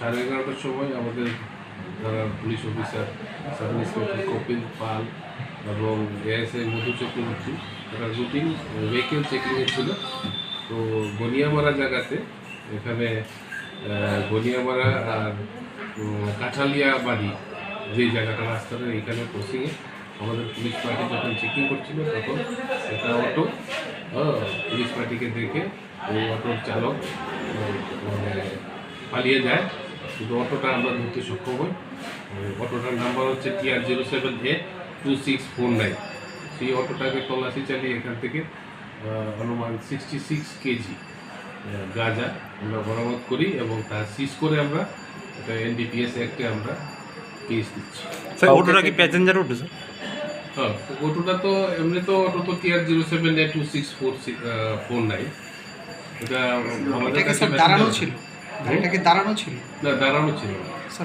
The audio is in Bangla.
সাড়ে এগারোটার সময় আমাদের যারা police officer sub inspector Kapil Pal এবং এএসআই মধু চক্রবর্তী তারা রুটিন ভেহিকেল চেকিংয়ে ছিল। তো গনিয়ামারা জায়গাতে এখানে গনিয়ামারা আর কাঁঠালিয়া বাড়ি যে জায়গাটা রাস্তাটা এইখানে ক্রসিংয়ে আমাদের পুলিশ পার্টি যখন চেকিং করছিল তখন একটা অটো আহ, পুলিশ পার্টিকে দেখে ওই অটোর চালক মানে পালিয়ে যায়। কিন্তু অটোটা আমরা ধরতে সক্ষম হই। অটোটার নাম্বার হচ্ছে TR zero seven A two six four nine সেই অটোটাকে তল্লাশি চালিয়ে এখান থেকে আহ, অনুমান সিক্সটি সিক্স কেজি গাঁজা আমরা বরামদ করি এবং তা সিজ করে আমরা এটা এনডিপিএস অ্যাক্টে আমরা কেস দিচ্ছি। স্যার অটোটা কি প্যাসেঞ্জার অটো স্যার হ্যাঁ অটোটা তো এমনি তো অটো তো TR zero seven A two six four six four nine এটা আমাদের কাছে দাঁড়ানো passenger- গাড়িটা কি দাঁড়ানো ছিল না দাঁড়ানো ছিল